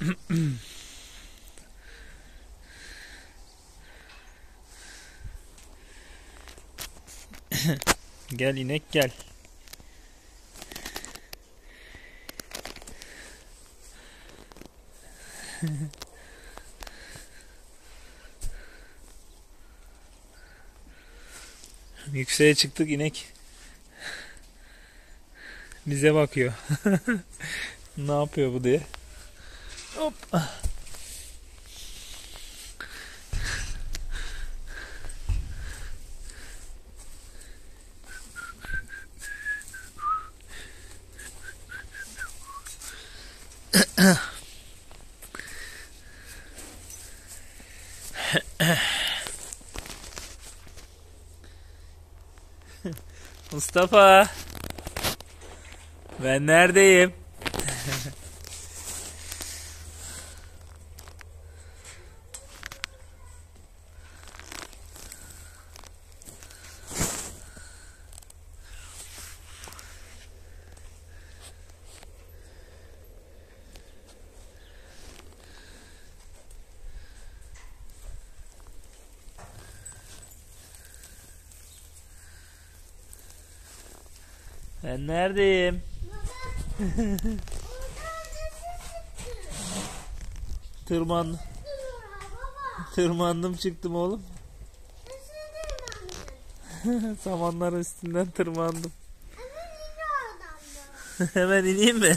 gel inek gel. Yükseğe çıktık inek. Bize bakıyor. ne yapıyor bu diye. Hop. Mustafa. Ben neredeyim? Ben neredeyim? Tırman, tırmandım çıktım oğlum. Samanların üstünden tırmandım. Hemen ineyim mi?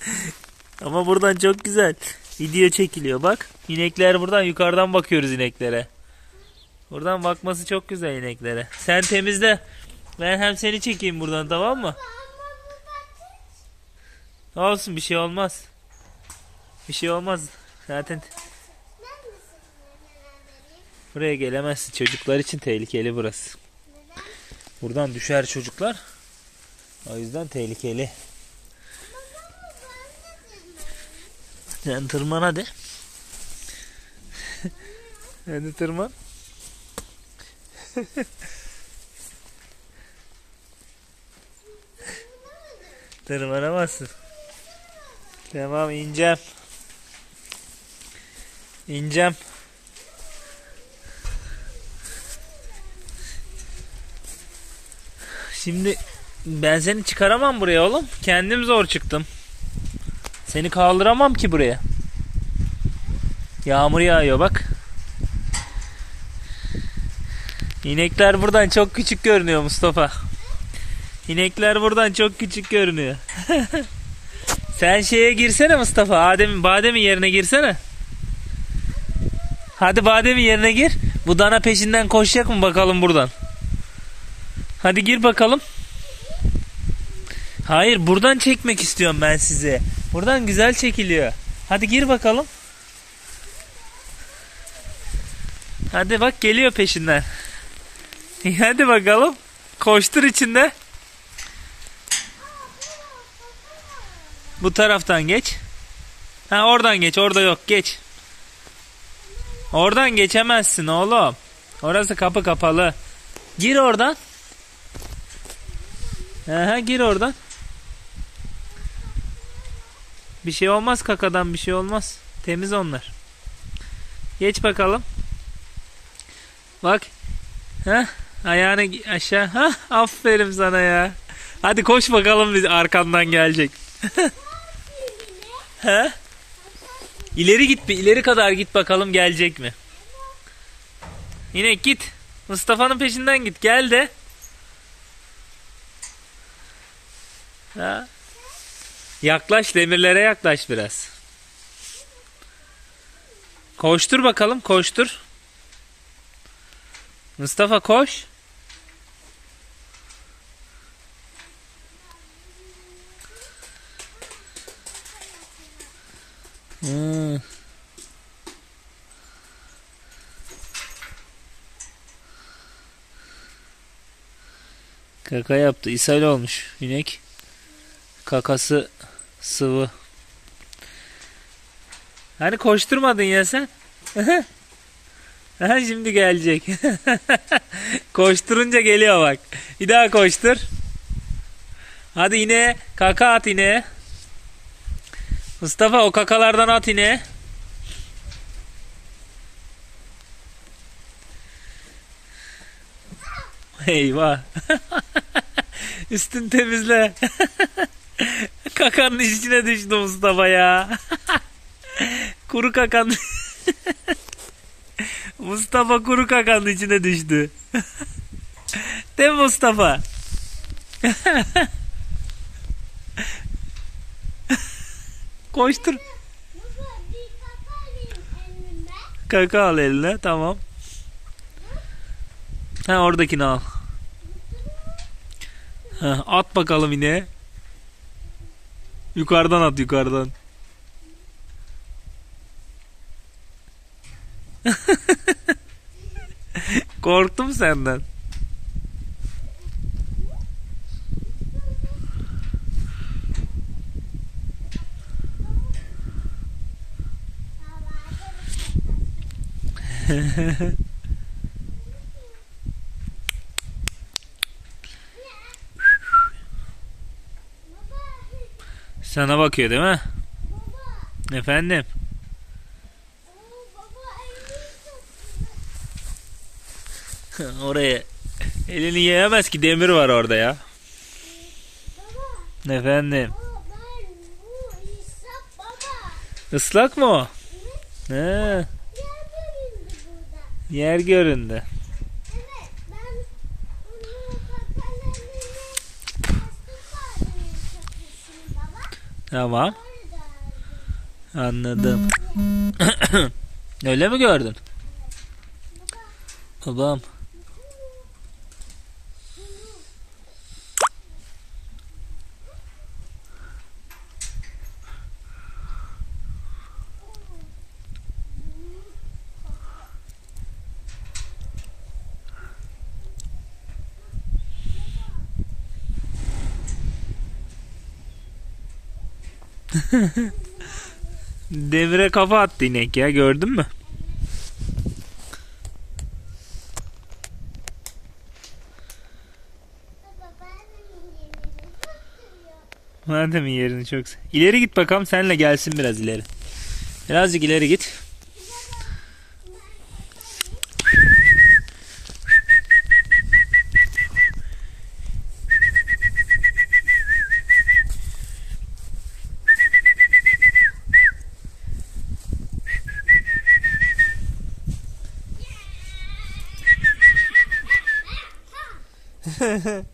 Ama buradan çok güzel. Video çekiliyor bak. İnekler buradan yukarıdan bakıyoruz ineklere. Buradan bakması çok güzel ineklere. Sen temizle. Ben hem seni çekeyim buradan tamam mı? Olsun bir şey olmaz. Bir şey olmaz. Zaten buraya gelemezsin. Çocuklar için tehlikeli burası. Buradan düşer çocuklar. O yüzden tehlikeli. Sen tırman hadi. hadi tırman. Tırmanamazsın. Tamam ineceğim. İneceğim. Şimdi ben seni çıkaramam buraya oğlum. Kendim zor çıktım. Seni kaldıramam ki buraya. Yağmur yağıyor bak. İnekler buradan çok küçük görünüyor Mustafa. İnekler buradan çok küçük görünüyor. Sen şeye girsene Mustafa. Adem, Badem'in yerine girsene. Hadi Badem'in yerine gir. Bu dana peşinden koşacak mı bakalım buradan. Hadi gir bakalım. Hayır buradan çekmek istiyorum ben size. Buradan güzel çekiliyor. Hadi gir bakalım. Hadi bak geliyor peşinden. Hadi bakalım. Koştur içinde. Bu taraftan geç. Ha oradan geç. Orada yok. Geç. Oradan geçemezsin oğlum. Orası kapı kapalı. Gir oradan. Aha gir oradan. Bir şey olmaz kakadan bir şey olmaz. Temiz onlar. Geç bakalım. Bak. Ha? Ayağını aşağı. Ha? Aferin sana ya. Hadi koş bakalım biz arkandan gelecek. He? İleri git bir ileri kadar git bakalım gelecek mi? Yine git. Mustafa'nın peşinden git. Gel de. Ha? Yaklaş demirlere yaklaş biraz. Koştur bakalım koştur. Mustafa koş. Hmm. Kaka yaptı. İshal olmuş inek. Kakası sıvı. Hani koşturmadın ya sen? Ha şimdi gelecek. Koşturunca geliyor bak. Bir daha koştur. Hadi yine kaka at yine. Mustafa o kakalardan at yine. Eyvah. Üstün temizle. Kakanın içine düştü Mustafa ya. kuru kakan. Mustafa kuru kakanın içine düştü. Değil mi Mustafa? Koştur. Kaka al eline tamam. Ha oradakini al. Ha, at bakalım yine. Yukarıdan at yukarıdan. Korktum senden. Sana bakıyor değil mi? baba. Efendim. Baba Oraya elini yiyemez ki demir var orada ya. Baba, Efendim. baba. Islak mı o? He, Yer göründü burada. yer göründü. Evet, ben bunu kakalarını bastım vardı köprüsünü baba. Tamam. Anladım. Öyle mi gördün? Baba, Babam. Demire kafa attı inek ya gördün mü? Madem yerini çok İleri git bakalım senle gelsin biraz ileri. Birazcık ileri git.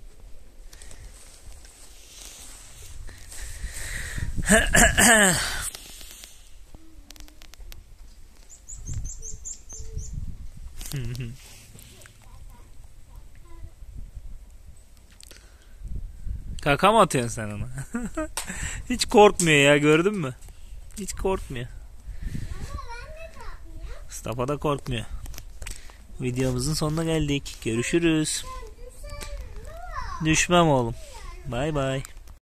Kaka mı atıyorsun sen ona? Hiç korkmuyor ya gördün mü? Hiç korkmuyor. Mustafa da korkmuyor. Videomuzun sonuna geldik. Görüşürüz. Düşmem oğlum. Bay bay.